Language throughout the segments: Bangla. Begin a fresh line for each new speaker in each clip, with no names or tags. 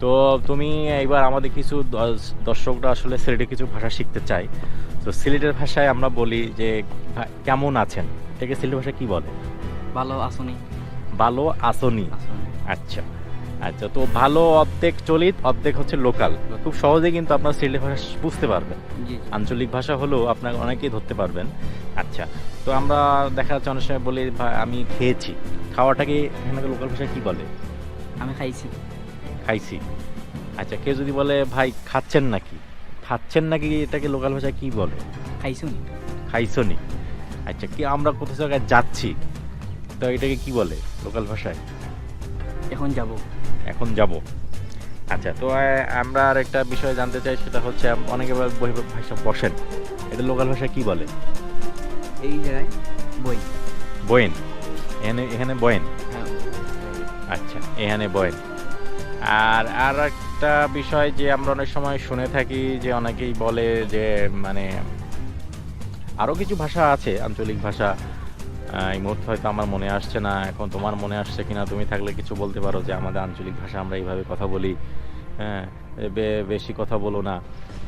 তো তুমি এইবার আমাদের কিছু দর্শ- দর্শকরা আসলে সিলেটের কিছু ভাষা শিখতে চায়। তো সিলেটের ভাষায় আমরা বলি যে কেমন আছেন? এটাকে সিলেটের ভাষা কি বলে?
ভালো আসনি।
ভালো আসনি। আচ্ছা। আচ্ছা তো ভালো অর্ধেক চলিত অর্ধেক হচ্ছে লোকাল। খুব সহজে কিন্তু আপনার সিলেটের ভাষা বুঝতে পারবেন। আঞ্চলিক ভাষা হলেও আপনার অনেকেই ধরতে পারবেন। আচ্ছা তো আমরা দেখা যাচ্ছে অনেক সময় বলি আমি খেয়েছি। খাওয়াটাকে এখানে লোকাল ভাষায় কি বলে?
আমি খাইছি।
খাইছি। আচ্ছা কেউ যদি বলে ভাই খাচ্ছেন নাকি? খাচ্ছেন নাকি? এটাকে লোকাল ভাষায় কি বলে?
খাইছুনি।
খাইছনি। আচ্ছা কি আমরা কোথাও জায়গায় যাচ্ছি? তো এটাকে কি বলে লোকাল ভাষায়?
এখন যাব।
এখন যাব। আচ্ছা তো আমরা আর একটা বিষয় জানতে চাই সেটা হচ্ছে অনেকে বই ভাষা বসেন। এটা লোকাল ভাষায় কি বলে?
এই জায়গায় বই।
বয়েন এখানে এখানে বয়েন
হ্যাঁ।
আচ্ছা এখানে বয়েন আর আর একটা বিষয় যে আমরা অনেক সময় শুনে থাকি যে অনেকেই বলে যে মানে আরও কিছু ভাষা আছে আঞ্চলিক ভাষা। এই মুহূর্তে হয়তো আমার মনে আসছে না। এখন তোমার মনে আসছে কিনা তুমি থাকলে কিছু বলতে পারো যে আমাদের আঞ্চলিক ভাষা আমরা এইভাবে কথা বলি। হ্যাঁ বেশি কথা বলো না।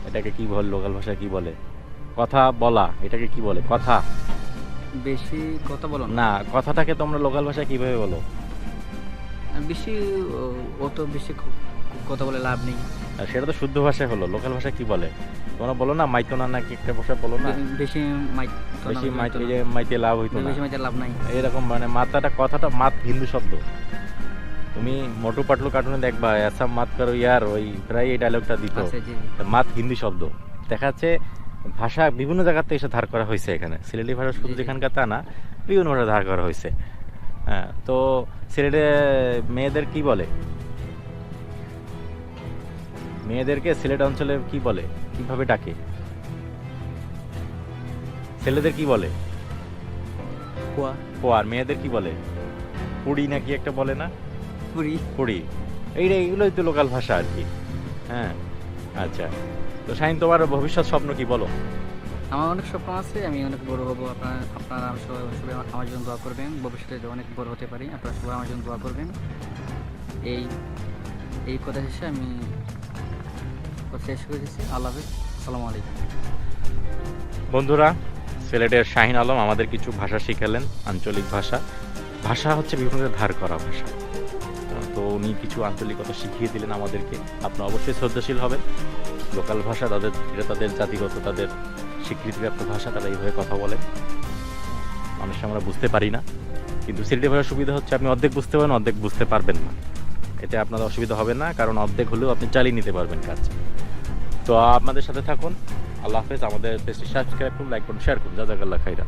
এটাকে কি বলে লোকাল ভাষায় কি বলে? কথা বলা এটাকে কি বলে? কথা।
বেশি কথা বলো না
কথাটাকে তোমরা লোকাল ভাষায় কীভাবে বলো?
বেশি অত বেশি কথা বলে লাভ নেই।
সেটা তো শুদ্ধ ভাষায় হলো লোকাল ভাষায় কি বলে? তোমরা বলো না মাইতো না নাকি একটা ভাষা বলো না?
বেশি মাইত
বেশি মাইতে যে মাইতে লাভ হইতো না।
বেশি মাইতে লাভ নাই।
এরকম মানে মাতাটা কথাটা মাত হিন্দু শব্দ। তুমি মোটু পাটলু কার্টুনে দেখবা এসা মাত করো ইয়ার ওই প্রায় এই ডায়লগটা দিত।
জি
মাত হিন্দি শব্দ। দেখা যাচ্ছে ভাষা বিভিন্ন জায়গাতে এসে ধার করা হয়েছে এখানে। সিলেটি ভাষা শুধু। যেখানকার তা না বিভিন্ন ভাষা ধার করা হয়েছে। হ্যাঁ তো সিলেটে মেয়েদের কি বলে? মেয়েদেরকে সিলেট অঞ্চলে কি বলে? কীভাবে ডাকে? ছেলেদের কি বলে? ও আর মেয়েদের কি বলে? কুড়ি নাকি একটা বলে না?
পুরি
কুড়ি। এইটা এগুলোই তো লোকাল ভাষা আর কি। হ্যাঁ আচ্ছা। তো শাহিন তোমার ভবিষ্যৎ স্বপ্ন কি বলো?
আমার অনেক স্বপ্ন আছে, আমি অনেক বড় হব, আপনার, আপনারা সবাই সবাই আমার জন্য দোয়া করবেন। ভবিষ্যতে অনেক বড় হতে পারি, আপনারা সবাই আমার জন্য দোয়া করবেন। এই এই কথা শেষে আমি শেষ করে দিচ্ছি। আল্লাহ হাফেজ। আলাইকুম।
বন্ধুরা সিলেটের শাহিন আলম আমাদের কিছু ভাষা শিখালেন, আঞ্চলিক ভাষা। ভাষা হচ্ছে বিভিন্ন ধার করা ভাষা। তো উনি কিছু আঞ্চলিকতা শিখিয়ে দিলেন আমাদেরকে। আপনারা অবশ্যই শ্রদ্ধাশীল হবেন। লোকাল ভাষা তাদের, এটা তাদের জাতিগত, তাদের স্বীকৃতিপ্রাপ্ত ভাষা তারা এইভাবে কথা বলে। মানুষ আমরা বুঝতে পারি না। কিন্তু সিলেটি ভাষার সুবিধা হচ্ছে আপনি অর্ধেক বুঝতে পারেন, অর্ধেক বুঝতে পারবেন না। এতে আপনার অসুবিধা হবে না, কারণ অর্ধেক হলেও আপনি চালিয়ে নিতে পারবেন কাজ। তো আপনাদের সাথে থাকুন। আল্লাহ হাফেজ, আমাদের পেজটি সাবস্ক্রাইব করুন লাইক করুন শেয়ার করুন। জাজাকাল্লাহ খাইরা